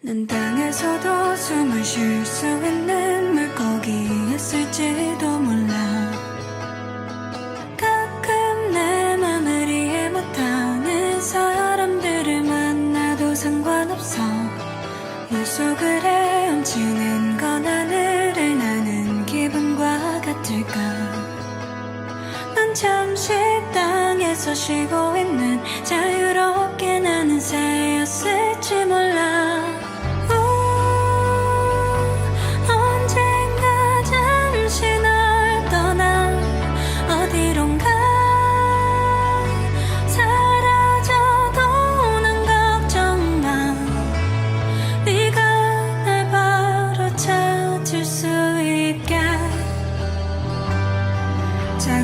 난 땅에서도 숨을 쉴 수 있는 물고기였을지도 몰라. 가끔 내 맘을 이해 못하는 사람들을 만나도 상관없어. 물속을 헤엄치는 건 하늘을 나는 기분과 같을까? 난 잠시 땅에서 쉬고 있는 자유롭게 나는 새였을지 몰라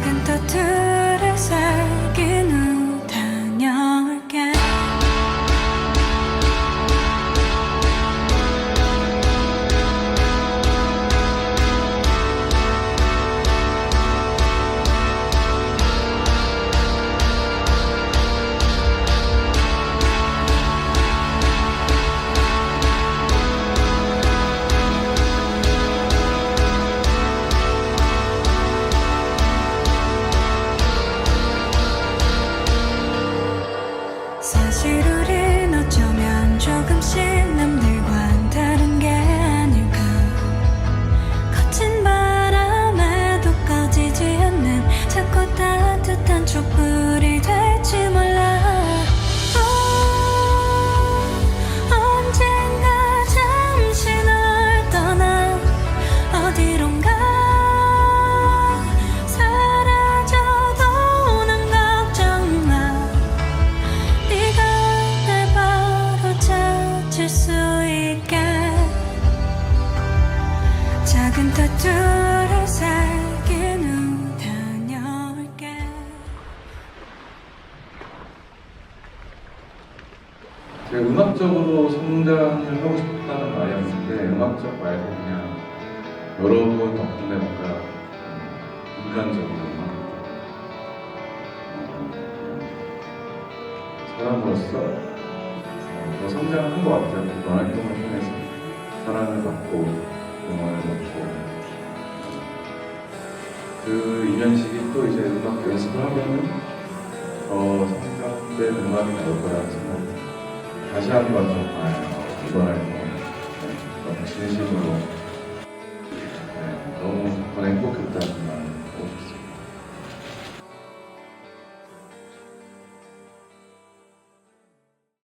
작은 터틀 우린 어쩌면 조금씩 제가 음악적으로 성장을 하고 싶다는 말이었는데 음악적 말고 그냥 여러분 덕분에 뭔가 인간적으로 사람으로서 어, 더 성장한 것 같아요. 그런 활동을 통해서 사랑을 받고 응원을 받고. 그 이면식이 또 이제 음악 연습을 하면은 더 성장된 음악이 나올 거라 생각합니다. 다시 한번 정말 이번 활동 네, 너무 진심으로. 네, 너무 행복했다는 말